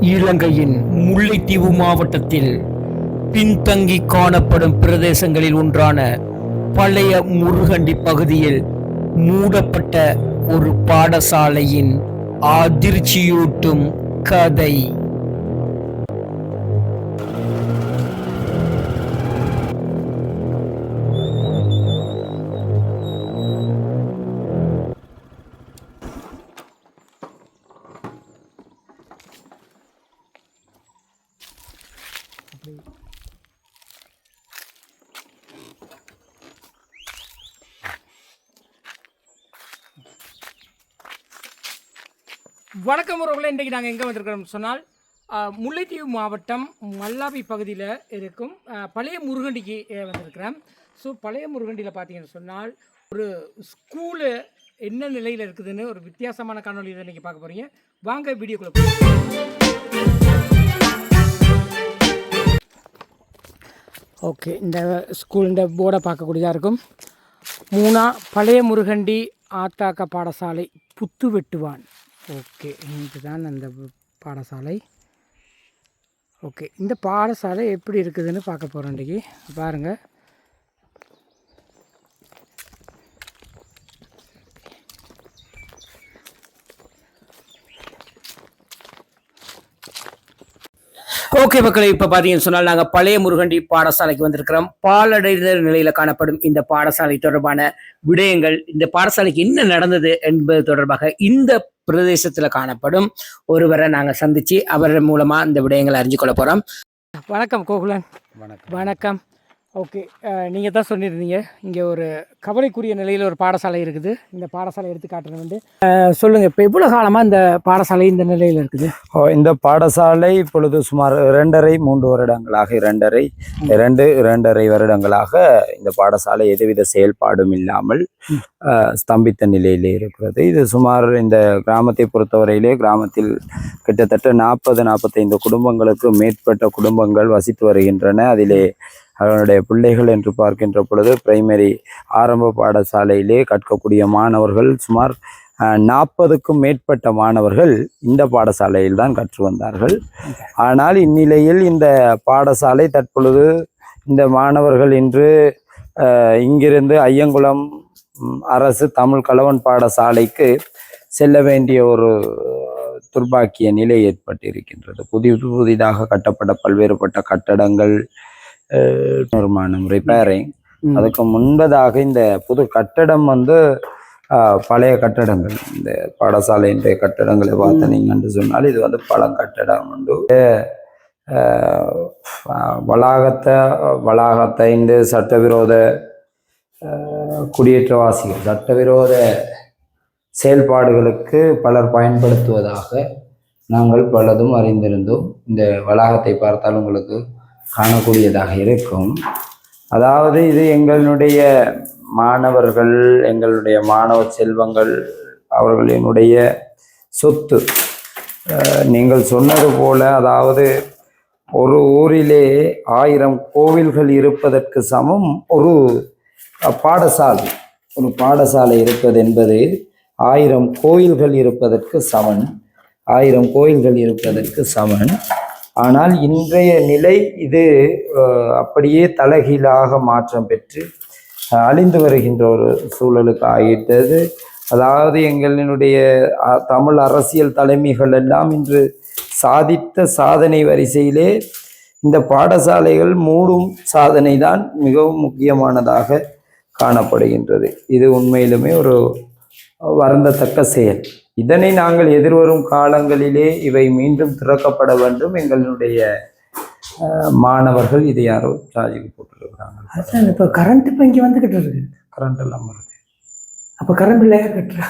இலங்கையின் முல்லைத்தீவு மாவட்டத்தில் பின்தங்கி காணப்படும் பிரதேசங்களில் ஒன்றான பழைய முருகண்டி பகுதியில் மூடப்பட்ட ஒரு பாடசாலையின் அதிர்ச்சியூட்டும் கதை. வணக்கம் உறவுகளை இன்றைக்கு நாங்கள் எங்கே வந்திருக்கிறோம்னு சொன்னால் முல்லைத்தீவு மாவட்டம் மல்லாபி பகுதியில் இருக்கும் பழைய முருகண்டிக்கு அஹ், வந்திருக்கிறோம் ஸோ பழைய முருகண்டியில் பார்த்தீங்கன்னு சொன்னால் ஒரு ஸ்கூலு என்ன நிலையில் இருக்குதுன்னு ஒரு வித்தியாசமான காணொலியில் இன்றைக்கி பார்க்க போகிறீங்க வாங்க வீடியோக்குள்ளே ஓகே இந்த ஸ்கூலிൻ്റെ போர்டை பார்க்கக்கூடியதாக இருக்கும். மூணா பழைய முருகண்டி ஆத்தாக்க பாடசாலை புத்து வெட்டுவான் ஓகே இதுதான் அந்த பாடசாலை. ஓகே இந்த பாடசாலை எப்படி இருக்குதுன்னு பார்க்க போகிறோம் இன்றைக்கி பாருங்கள் ஓகே மக்களே இப்போ பார்த்தீங்கன்னு சொன்னால் நாங்கள் பழைய முருகண்டி பாடசாலைக்கு வந்திருக்கிறோம். பாலடைந்த நிலையில் காணப்படும் இந்த பாடசாலை தொடர்பான விடயங்கள் இந்த பாடசாலைக்கு என்ன நடந்தது என்பது தொடர்பாக இந்த பிரதேசத்தில் காணப்படும். ஒருவரை நாங்கள் சந்திச்சு அவர் மூலமாக இந்த விடயங்களை அறிஞ்சு கொள்ள போகிறோம் வணக்கம் கோகுலன். வணக்கம். வணக்கம். ஓகே நீங்கள் தான் சொல்லியிருந்தீங்க. இங்கே ஒரு கவலைக்குரிய நிலையில் ஒரு பாடசாலை இருக்குது. இந்த பாடசாலை எடுத்து காட்டுறது வந்து சொல்லுங்கள் இப்போ எவ்வளோ காலமாக இந்த பாடசாலை இந்த நிலையில் இருக்குது? ஓ, இந்த பாடசாலை இப்பொழுது சுமார் இரண்டரை மூன்று வருடங்களாக இரண்டரை இரண்டு இரண்டரை வருடங்களாக இந்த பாடசாலை எதுவித செயல்பாடும் இல்லாமல் ஸ்தம்பித்த நிலையிலே இருக்கிறது. இது சுமார் இந்த கிராமத்தை பொறுத்தவரையிலே கிராமத்தில் கிட்டத்தட்ட நாற்பது நாற்பத்தைந்து குடும்பங்களுக்கு மேற்பட்ட குடும்பங்கள் வசித்து வருகின்றன. அதிலே அவனுடைய பிள்ளைகள் என்று பார்க்கின்ற பொழுது பிரைமரி ஆரம்ப பாடசாலையிலே கற்கக்கூடிய மாணவர்கள் சுமார் நாற்பதுக்கும் மேற்பட்ட மாணவர்கள் இந்த பாடசாலையில் தான் கற்று வந்தார்கள். ஆனால் இந்நிலையில் இந்த பாடசாலை தற்பொழுது இந்த மாணவர்கள் இன்று இங்கிருந்து ஐயங்குளம் அரசு தமிழ் கலவன் பாடசாலைக்கு செல்ல வேண்டிய ஒரு துர்பாக்கிய நிலை ஏற்பட்டிருக்கின்றது. புதிது புதிதாக கட்டப்பட்ட பல்வேறுபட்ட கட்டடங்கள் நிர்மாணம் ரிப்பேரிங். அதுக்கு முன்பதாக இந்த புது கட்டடம் வந்து பழைய கட்டடங்கள். இந்த பாடசாலையினுடைய கட்டடங்களை பார்த்து நீங்கள் சொன்னால் இது வந்து பழங்கட்டடம் உண்டு. வளாகத்தை வளாகத்தை இந்த சட்டவிரோத குடியேற்றவாசிகள் சட்டவிரோத செயல்பாடுகளுக்கு பலர் பயன்படுத்துவதாக நாங்கள் பலதும் அறிந்திருந்தோம். இந்த வளாகத்தை பார்த்தால் உங்களுக்கு காணக்கூடியதாக இருக்கும். அதாவது இது எங்களுடைய மாணவர்கள் எங்களுடைய மாணவ செல்வங்கள் அவர்களினுடைய சொத்து. நீங்கள் சொன்னது போல அதாவது ஒரு ஊரிலே ஆயிரம் கோவில்கள் இருப்பதற்கு சமம். ஒரு பாடசாலை ஒரு பாடசாலை இருப்பது என்பது ஆயிரம் கோயில்கள் இருப்பதற்கு சமன். ஆயிரம் கோயில்கள் இருப்பதற்கு சமன். ஆனால் இன்றைய நிலை இது அப்படியே தலைகீழாக மாற்றம் பெற்று அழிந்து வருகின்ற ஒரு சூழலுக்கு ஆகிட்டது அதாவது எங்களினுடைய தமிழ் அரசியல் தலைமைகள் எல்லாம் இன்று சாதித்த சாதனை வரிசையிலே இந்த பாடசாலைகள் மூடும் சாதனை தான் மிகவும் முக்கியமானதாக காணப்படுகின்றது. இது உண்மையிலுமே ஒரு வருந்தத்தக்க செயல். இதனை நாங்கள் எதிர்வரும் காலங்களிலே இவை மீண்டும் திறக்கப்பட வேண்டும். எங்களுடைய மாணவர்கள் இதை யாரோ சார்ஜுக்கு போட்டுருக்குறாங்க. அதான் இப்போ கரண்ட் இப்போ இங்கே வந்துக்கிட்டு இருக்கு. கரண்ட் எல்லாம் வருது. அப்போ கரண்ட் இல்லையா கட்டுறா?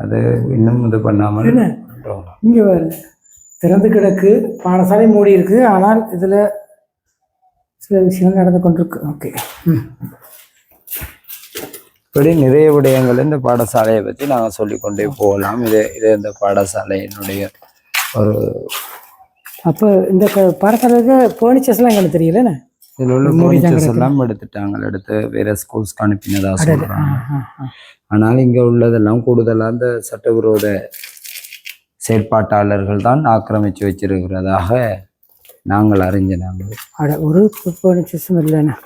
அது இன்னும் இது பண்ணாமல்? இங்கே திறந்து கிடக்கு. பாடசாலை மூடி இருக்கு ஆனால் இதில் சில விஷயங்கள் நடந்து கொண்டிருக்கு. ஓகே. ம். இப்படி நிறைய விடயங்கள் இந்த பாடசாலையை பற்றி நாங்கள் சொல்லிக்கொண்டே போகலாம். இது இது இந்த பாடசாலையினுடைய ஒரு அப்போ இந்த பாடசாலைக்கு ஃபர்னிச்சர்ஸ்லாம் எங்களுக்கு தெரியலண்ணே இதில் உள்ள ஃபர்னிச்சர்ஸ் எல்லாம் எடுத்துட்டாங்க. எடுத்து வேற ஸ்கூல்ஸ்க்கு அனுப்பினதா சொல்றாங்க. ஆனால் இங்கே உள்ளதெல்லாம் கூடுதலாக இந்த சட்டவிரோத செயற்பாட்டாளர்கள் தான் ஆக்கிரமித்து வச்சிருக்கிறதாக நாங்கள் அறிஞ்ச நாங்கள். அட ஒரு ஃபர்னிச்சர்ஸும் இல்லைண்ணே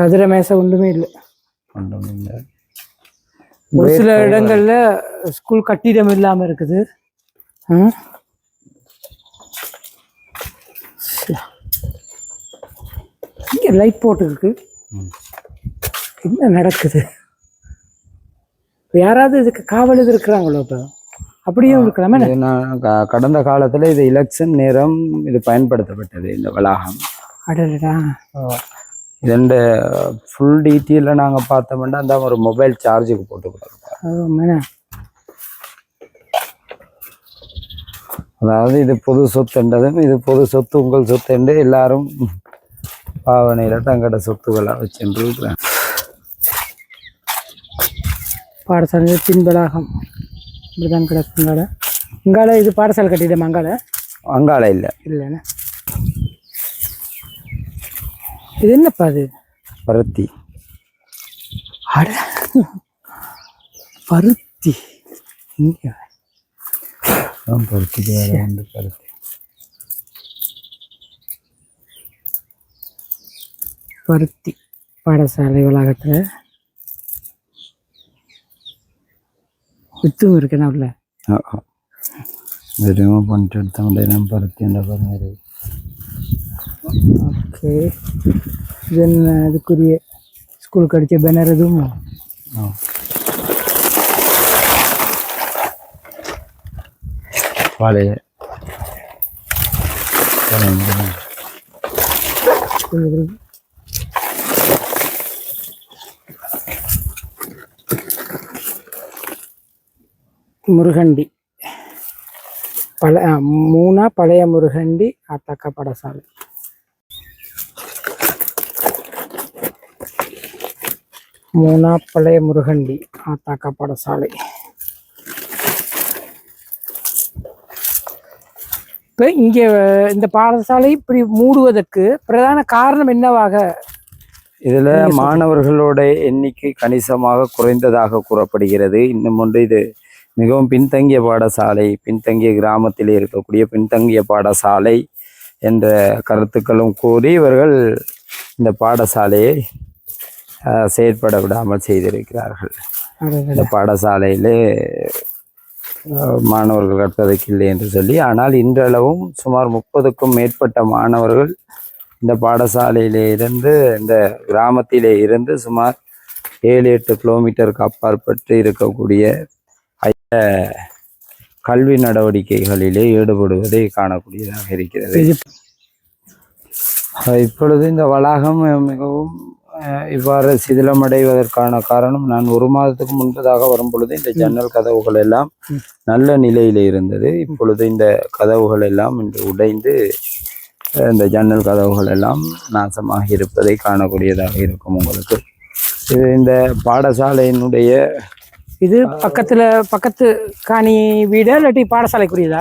கதிர மேசை ஒன்றுமே இல்லை. ஒரு சில இடங்கள்ல ஸ்கூல் கட்டிடம் இல்லாம இருக்குது. இங்க லைட் போட்டுருக்கு என்ன நடக்குது? யாராவது இதுக்கு காவல் இது இருக்கிறாங்களோ இப்போ? அப்படியும் இருக்கலாமே. கடந்த காலத்தில் இது எலெக்ஷன் நேரம் இது பயன்படுத்தப்பட்டது இந்த வளாகம். அடடா இதோட ஃபுல் டீட்டெயிலில் நாங்கள் பார்த்தோம்னா அந்த ஒரு மொபைல் சார்ஜுக்கு போட்டு கொடுத்துருக்கோம் ஓ, மேடம். அதாவது இது பொது சொத்துன்றதும் இது பொது சொத்து உங்கள் சொத்து என்று எல்லாரும் பாவனையில் தங்களோட சொத்துக்களை வச்சுட்டு இருக்கிறாங்க பாடசாலை பின்பலாகம் இப்படிதான் கிடக்கு இங்கால இது பாடசாலை கட்டிடம் அங்கால? அங்காள இல்லை. இல்லைண்ணே. இது என்னப்பா அது? பருத்தி. அட. பருத்தி. பருத்திக்கு வேற வந்து பருத்தி. பருத்தி. பாடசாலை வளாகத்தில். வித்தும் இருக்குண்ணா உள்ள வெறும் பண்ணிட்டு நம்ம பருத்தி என்ற பாருங்க ஓகே இது என்ன அதுக்குரிய ஸ்கூலுக்கு அடித்த பேனர் எதுவும். பழைய முருகண்டி. பல மூணா பழைய முருகண்டி ஆத்தாக்கா பாடசாலை. மூணா பழைய முருகண்டி ஆத்தாக்கா பாடசாலை. இப்போ இங்கே இந்த பாடசாலை இப்படி மூடுவதற்கு பிரதான காரணம் என்னவாக? இதுல மாணவர்களோட எண்ணிக்கை கணிசமாக குறைந்ததாக கூறப்படுகிறது. இன்னும் ஒன்று இது மிகவும் பின்தங்கிய பாடசாலை பின்தங்கிய கிராமத்தில் இருக்கக்கூடிய பின்தங்கிய பாடசாலை என்ற கருத்துக்களும் கூறி இவர்கள் இந்த பாடசாலையை செயற்பட விடாமல் செய்திருக்கிறார்கள். இந்த பாடசாலையிலே மாணவர்கள் கற்பதற்கு இல்லை என்று சொல்லி ஆனால் இன்றளவும் சுமார் முப்பதுக்கும் மேற்பட்ட மாணவர்கள் இந்த பாடசாலையிலே இருந்து இந்த கிராமத்திலே இருந்து சுமார் ஏழு எட்டு கிலோமீட்டருக்கு அப்பாற்பட்டு இருக்கக்கூடிய கல்வி நடவடிக்கைகளிலே ஈடுபடுவதை காணக்கூடியதாக இருக்கிறது. இப்பொழுது இந்த வளாகம் மிகவும் இவ்வாறு சிதிலமடைவதற்கான காரணம் நான் ஒரு மாதத்துக்கு முன்பதாக வரும் பொழுது இந்த ஜன்னல் கதவுகள் எல்லாம் நல்ல நிலையில இருந்தது. இப்பொழுது இந்த கதவுகள் எல்லாம் இன்று உடைந்து இந்த ஜன்னல் கதவுகள் எல்லாம் நாசமாக இருப்பதை காணக்கூடியதாக இருக்கும் உங்களுக்கு. இது இந்த பாடசாலையினுடைய இது பக்கத்துல பக்கத்து காணி வீடா இல்லாட்டி பாடசாலைக்குரியதா?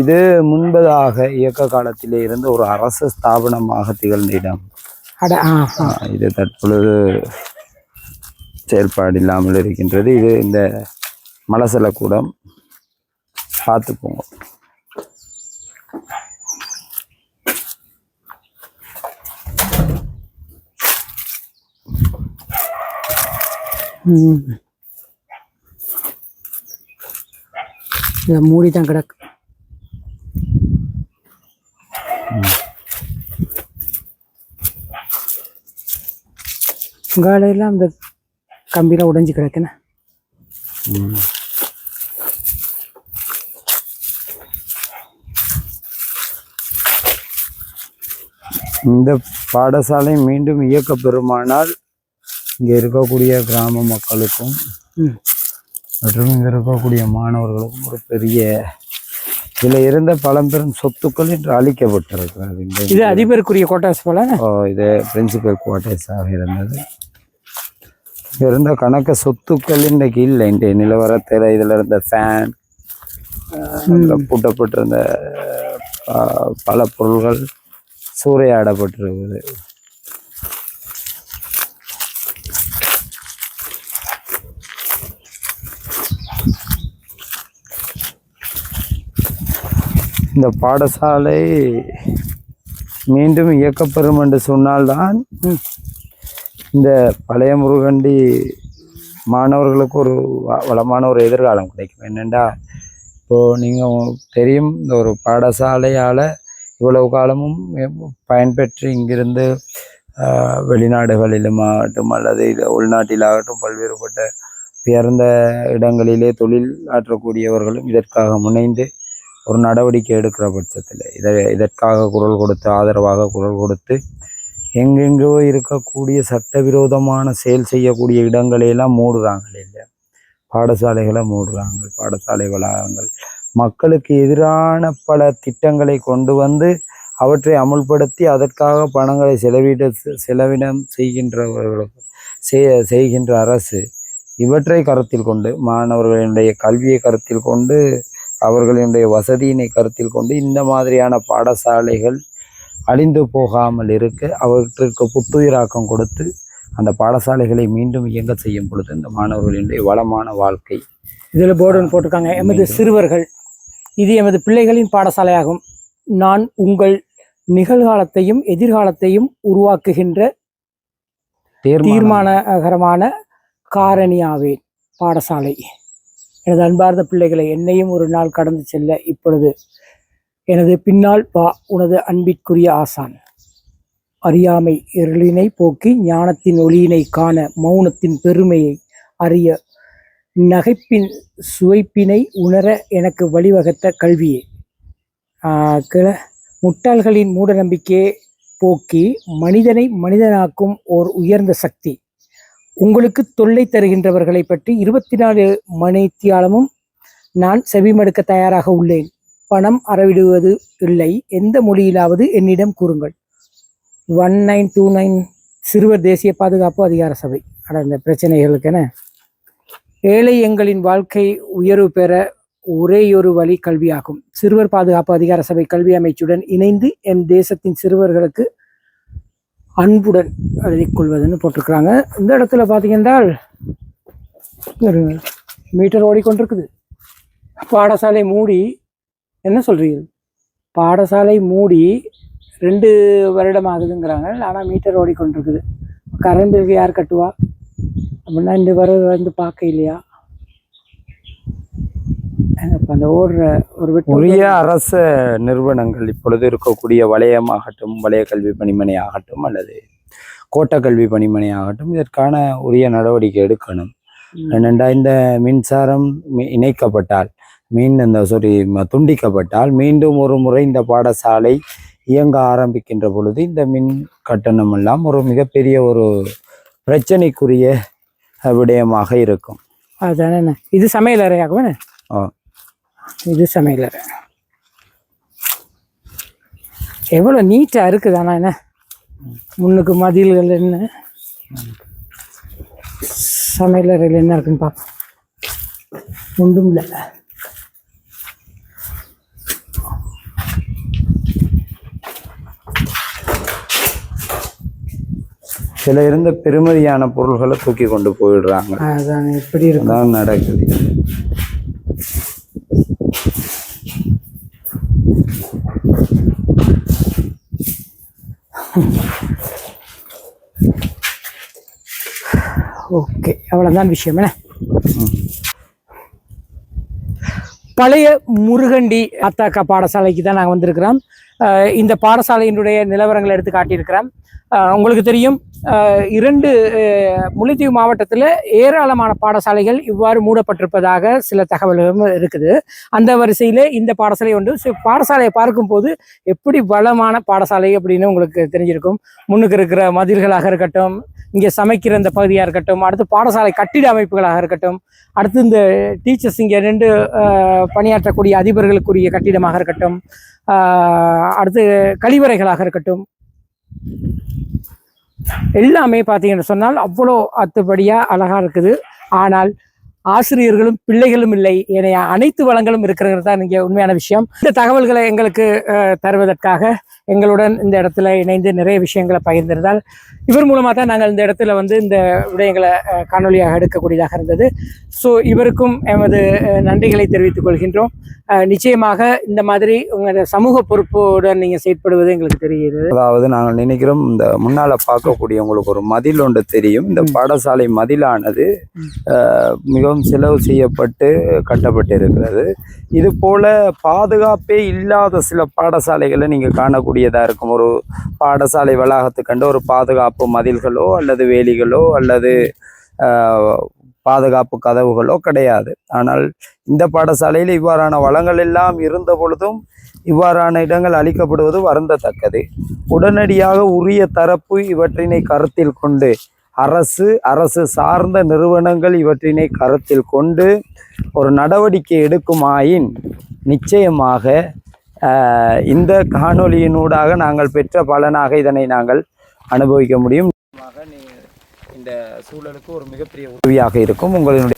இது முன்பதாக இயக்க காலத்திலே இருந்த ஒரு அரசு ஸ்தாபனமாக திகழ்ந்த இடம். இது தற்பொழுது செயல்பாடு இல்லாமல் இருக்கின்றது. இது இந்த மலசல கூடம். பார்த்து போங்க. ம். இதை மூடி தான் கிடக்கு உங்காலையெல்லாம் இந்த கம்பிலாம் உடைஞ்சு கிடக்குண்ணே இந்த பாடசாலை மீண்டும் இயக்க பெறுமானால் இங்கே இருக்கக்கூடிய கிராம மக்களுக்கும் மற்றும் இங்கே இருக்கக்கூடிய மாணவர்களுக்கும் ஒரு பெரிய இதுல இருந்த பழம்பெரும் சொத்துக்கள் இன்று அழிக்கப்பட்டிருக்கிறது இது அதிபருக்குரிய கோட்டாஸ் போல? இது பிரின்சிபல் குவார்டர்ஸாக இருந்தது. இருந்த கணக்க சொத்துக்கள் இன்றைக்கு இல்லை. இன்றைய நிலவரத்தில் இதில் இருந்த ஃபேன் பூட்டப்பட்டிருந்த பல பொருள்கள் சூறையாடப்பட்டிருக்குது. இந்த பாடசாலை மீண்டும் இயக்கப்பெறும் என்று சொன்னால்தான் இந்த பழைய முருகண்டி மாணவர்களுக்கு ஒரு வ- வளமான ஒரு எதிர்காலம் கிடைக்கும். என்னென்னா இப்போது நீங்கள் தெரியும் இந்த ஒரு பாடசாலையால் இவ்வளவு காலமும் பயன்பெற்று இங்கிருந்து வெளிநாடுகளிலும் ஆகட்டும் அல்லது உள்நாட்டில் உள்நாட்டிலாகட்டும் பல்வேறுபட்ட உயர்ந்த இடங்களிலே தொழில் ஆற்றக்கூடியவர்களும் இதற்காக முனைந்து ஒரு நடவடிக்கை எடுக்கிற பட்சத்தில். இதை இதற்காக குரல் கொடுத்து ஆதரவாக குரல் கொடுத்து எங்கெங்கோ இருக்கக்கூடிய சட்டவிரோதமான செயல் செய்யக்கூடிய இடங்களையெல்லாம் மூடுறாங்களே இல்லையா? பாடசாலைகளை மூடுறாங்க பாடசாலை வளாகங்கள். மக்களுக்கு எதிரான பல திட்டங்களை கொண்டு வந்து அவற்றை அமுல்படுத்தி அதற்காக பணங்களை செலவிட செலவினம் செய்கின்றவர்களுக்கு செய்- செய்கின்ற அரசு இவற்றை கருத்தில் கொண்டு மாணவர்களுடைய கல்வியை கருத்தில் கொண்டு அவர்களினுடைய வசதியினை கருத்தில் கொண்டு இந்த மாதிரியான பாடசாலைகள் அழிந்து போகாமல் இருக்க அவற்றிற்கு புத்துயிராக்கம் கொடுத்து அந்த பாடசாலைகளை மீண்டும் இயங்க செய்யும் பொழுது இந்த மாணவர்களுடைய வளமான வாழ்க்கை இதுல போர்டு போட்டிருக்காங்க. எமது சிறுவர்கள் இது எமது பிள்ளைகளின் பாடசாலையாகும். நான் உங்கள் நிகழ்காலத்தையும் எதிர்காலத்தையும் உருவாக்குகின்ற தீர்மானகரமான காரணியாவேன் பாடசாலை. எனது அன்பார்ந்த பிள்ளைகளை என்னையும் ஒரு நாள் கடந்து செல்ல இப்பொழுது எனது பின்னால் வா உனது அன்பிற்குரிய ஆசான். அறியாமை இருளினை போக்கி ஞானத்தின் ஒளியினை காண மௌனத்தின் பெருமையை அறிய நகைப்பின் சுவைப்பினை உணர எனக்கு வழிவகுத்த கல்வியே. கிள முட்டாள்களின் மூடநம்பிக்கையை போக்கி மனிதனை மனிதனாக்கும் ஓர் உயர்ந்த சக்தி. உங்களுக்கு தொல்லை தருகின்றவர்களை பற்றி இருபத்தி நாலு மணித்தியாலமும் நான் செவிமடுக்க தயாராக உள்ளேன். பணம் அறவிடுவது இல்லை. எந்த மொழியிலாவது என்னிடம் கூறுங்கள். ஒன் நைன் டூ நைன் சிறுவர் தேசிய பாதுகாப்பு அதிகார சபை. அட இந்த பிரச்சனைகளுக்கென. ஏழை எங்களின் வாழ்க்கை உயர்வு பெற ஒரேயொரு வழி கல்வியாகும். சிறுவர் பாதுகாப்பு அதிகார சபை கல்வி அமைச்சுடன் இணைந்து என் தேசத்தின் சிறுவர்களுக்கு அன்புடன் எழுதி கொள்வதுன்னு போட்டிருக்கிறாங்க. இந்த இடத்துல பார்த்தீங்கன்னா ஒரு மீட்டர் ஓடிக்கொண்டிருக்குது. பாடசாலை மூடி என்ன சொல்றீங்க? பாடசாலை மூடி ரெண்டு வருடம் ஆகுதுங்கிறாங்க ஆனால் மீட்டர் ஓடிக்கொண்டிருக்குது. கரண்ட் பில் யார் கட்டுவா? அப்படின்னா இந்த வர வந்து பார்க்க இல்லையா? அப்ப அந்த ஓடுற ஒரு உரிய அரச நிறுவனங்கள் இப்பொழுது இருக்கக்கூடிய வலயமாகட்டும் வலய கல்வி பணிமனை ஆகட்டும் அல்லது கோட்ட கல்வி பணிமனை ஆகட்டும் இதற்கான உரிய நடவடிக்கை எடுக்கணும். ம். ஏனென்றா இந்த மின்சாரம் இணைக்கப்பட்டால் மீன் இந்த சாரி துண்டிக்கப்பட்டால் மீண்டும் ஒரு முறை இந்த பாடசாலை இயங்க ஆரம்பிக்கின்ற பொழுது இந்த மின் கட்டணம் எல்லாம் ஒரு மிகப்பெரிய ஒரு பிரச்சனைக்குரிய விடயமாக இருக்கும். அதுதானே இது சமையலறையாகும் ஆ. இது சமையலறை எவ்வளோ நீட்டாக இருக்குது ஆனால் என்ன? முன்னுக்கு மதில்கள் என்ன? சமையலறையில் என்ன இருக்குன்னு பார்ப்போம் ஒன்றும் இல்லை. சில இருந்த பெருமதியான பொருள்களை தூக்கி கொண்டு போயிடுறாங்க. அதான் எப்படி அதான் நடக்குது. ஓகே அவ்வளோதான் விஷயம் என்ன? பழைய முருகண்டி அத்தாக்கா பாடசாலைக்கு தான் நாங்கள் வந்திருக்கிறோம். இந்த பாடசாலையினுடைய நிலவரங்களை எடுத்து காட்டியிருக்கிறேன் உங்களுக்கு தெரியும் இரண்டு முல்லைத்தீவு மாவட்டத்தில் ஏராளமான பாடசாலைகள் இவ்வாறு மூடப்பட்டிருப்பதாக சில தகவல்களும் இருக்குது. அந்த வரிசையில் இந்த பாடசாலை ஒன்று. ஸோ பாடசாலையை பார்க்கும்போது எப்படி வளமான பாடசாலை அப்படின்னு உங்களுக்கு தெரிஞ்சிருக்கும். முன்னுக்கு இருக்கிற மதில்களாக இருக்கட்டும் இங்கே சமைக்கிற இந்த பகுதியாக இருக்கட்டும் அடுத்து பாடசாலை கட்டிட அமைப்புகளாக இருக்கட்டும் அடுத்து இந்த டீச்சர்ஸ் இங்கே ரெண்டு பணியாற்றக்கூடிய அதிபர்களுக்குரிய கட்டிடமாக இருக்கட்டும் அடுத்து கழிவறைகளாக இருக்கட்டும். எல்லாமே பார்த்தீங்கன்னு சொன்னால் அவ்வளோ அத்துப்படியாக அழகாக இருக்குது. ஆனால் ஆசிரியர்களும் பிள்ளைகளும் இல்லை. என அனைத்து வளங்களும் இருக்கிறது தான் இங்கே உண்மையான விஷயம். இந்த தகவல்களை எங்களுக்கு அஹ், தருவதற்காக எங்களுடன் இந்த இடத்துல இணைந்து நிறைய விஷயங்களை பகிர்ந்திருந்தால் இவர் மூலமாக தான் நாங்கள் இந்த இடத்துல வந்து இந்த விடயங்களை அஹ், காணொளியாக எடுக்கக்கூடியதாக இருந்தது. ஸோ இவருக்கும் எமது நன்றிகளை தெரிவித்துக் கொள்கின்றோம். நிச்சயமாக இந்த மாதிரி உங்களோட சமூக பொறுப்புடன் நீங்கள் செயற்படுவது எங்களுக்கு தெரியுது அதாவது நாங்கள் நினைக்கிறோம் இந்த முன்னால பார்க்கக்கூடிய உங்களுக்கு ஒரு மதில் ஒன்று தெரியும். இந்த பாடசாலை மதிலானது மிகவும் செலவு செய்யப்பட்டு கட்டப்பட்டு இருக்கிறது இது போல பாதுகாப்பே இல்லாத சில பாடசாலைகளை நீங்க கூடியதாக இருக்கும். ஒரு பாடசாலை வளாகத்துக்கண்டு ஒரு பாதுகாப்பு மதில்களோ அல்லது வேலிகளோ அல்லது பாதுகாப்பு கதவுகளோ கிடையாது. ஆனால் இந்த பாடசாலையில் இவ்வாறான வளங்கள் எல்லாம் இருந்த பொழுதும் இவ்வாறான இடங்கள் அளிக்கப்படுவது வருந்தத்தக்கது. உடனடியாக உரிய தரப்பு இவற்றினை கருத்தில் கொண்டு அரசு அரசு சார்ந்த நிறுவனங்கள் இவற்றினை கருத்தில் கொண்டு ஒரு நடவடிக்கை எடுக்குமாயின் நிச்சயமாக இந்த காணொளியினூடாக நாங்கள் பெற்ற பலனாக இதனை நாங்கள் அனுபவிக்க முடியும். இந்த சூழலுக்கு ஒரு மிகப்பெரிய உதவியாக இருக்கும். உங்களுடைய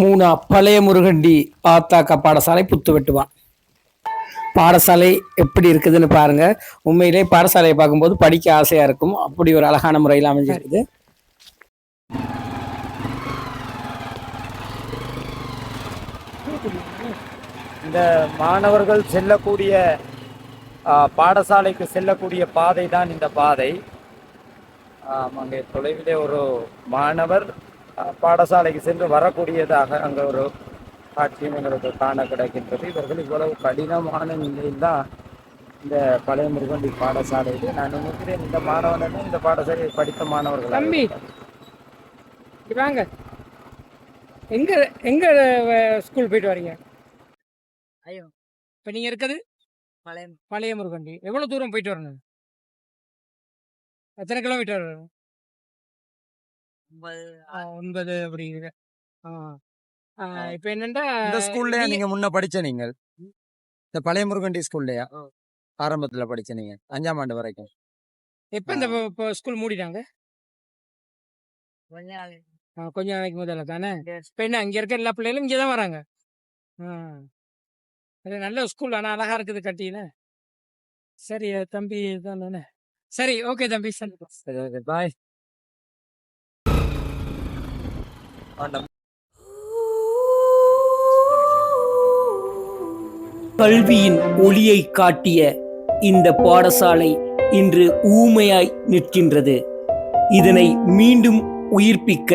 மூணா பழைய முருகண்டி ஆத்தாக்கா பாடசாலை புத்து வெட்டுவான் பாடசாலை எப்படி இருக்குதுன்னு பாருங்க. உண்மையிலே பாடசாலையை பார்க்கும்போது படிக்க ஆசையா இருக்கும். அப்படி ஒரு அழகான முறையில் அமைஞ்சிருக்குது. இந்த மாணவர்கள் செல்லக்கூடிய பாடசாலைக்கு செல்லக்கூடிய பாதை தான் இந்த பாதை. அங்கே தொலைவிலே ஒரு மாணவர் பாடசாலைக்கு சென்று வரக்கூடியதாக அங்கே ஒரு காட்சியும் எங்களுக்கு காண கிடைக்கின்றது இவர்கள் இவ்வளவு கடினமான நிலையில் தான் இந்த பழைய முருகண்டி பாடசாலையில் நான் நினைக்கிறேன். இந்த மாணவனும் இந்த பாடசாலையில் படித்த மாணவர்கள் தம்பி வாங்க. எங்க எங்க ஸ்கூல் போயிட்டு வரீங்க? ஐயோ! இப்போ நீங்க இருக்கிறது பழைய பழைய முருகண்டி எவ்வளவு தூரம் போயிட்டு வரணும்? எத்தனை கிலோமீட்டர் வரும்? ஆ, ஒன்பது அப்படி இருக்கு ஆ இப்போ என்னண்டா இந்த ஸ்கூல்லையா நீங்க- நீங்க முன்ன படிச்ச நீங்கள்? இந்த பழைய முருகண்டி ஸ்கூல்லையா? ஆரம்பத்துல படிச்ச நீங்க அஞ்சாம் ஆண்டு வரைக்கும். எப்போ இந்த இப்போ ஸ்கூல் மூடிட்டாங்க? கொஞ்ச நாளைக்கு முதல்ல தானே? இப்போ என்ன இங்கே இருக்க எல்லா பிள்ளைகளும் இங்கே தான் வராங்க? ஆ. அது நல்ல ஸ்கூல். ஆனால் அழகா இருக்குது கட்டின சரி தம்பி தான் சரி ஓகே தம்பி சரி ஓகே பாய். கல்வியின் ஒளியை காட்டிய இந்த பாடசாலை இன்று ஊமையாய் நிற்கின்றது. இதனை மீண்டும் உயிர்ப்பிக்க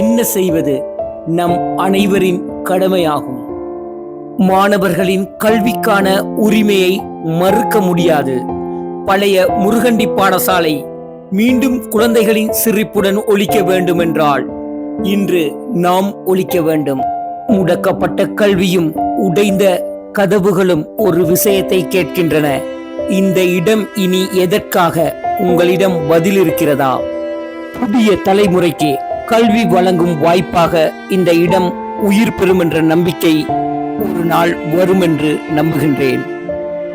என்ன செய்வது நம் அனைவரின் கடமையாகும். மாணவர்களின் கல்விக்கான உரிமையை மறுக்க முடியாது. பழைய முருகண்டி பாடசாலை மீண்டும் குழந்தைகளின் சிரிப்புடன் ஒலிக்க வேண்டுமென்றால் இன்று நாம் ஒழிக்க வேண்டும். முடக்கப்பட்ட கல்வியும் உடைந்த கதவுகளும் ஒரு விஷயத்தை கேட்கின்றன. இந்த இடம் இனி எதற்காக உங்களிடம் பதில் இருக்கிறதா புதிய தலைமுறைக்கு கல்வி வழங்கும் வாய்ப்பாக இந்த இடம் உயிர் பெறும் என்ற நம்பிக்கை ஒரு நாள் வரும் என்று நம்புகின்றேன்.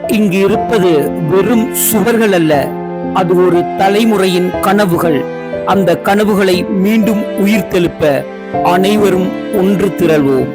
இங்கு இருப்பது வெறும் சுவர்கள் அல்ல அது ஒரு தலைமுறையின் கனவுகள். அந்த கனவுகளை மீண்டும் உயிர்த்தெழுப்ப அனைவரும் ஒன்று திரள்வோம்.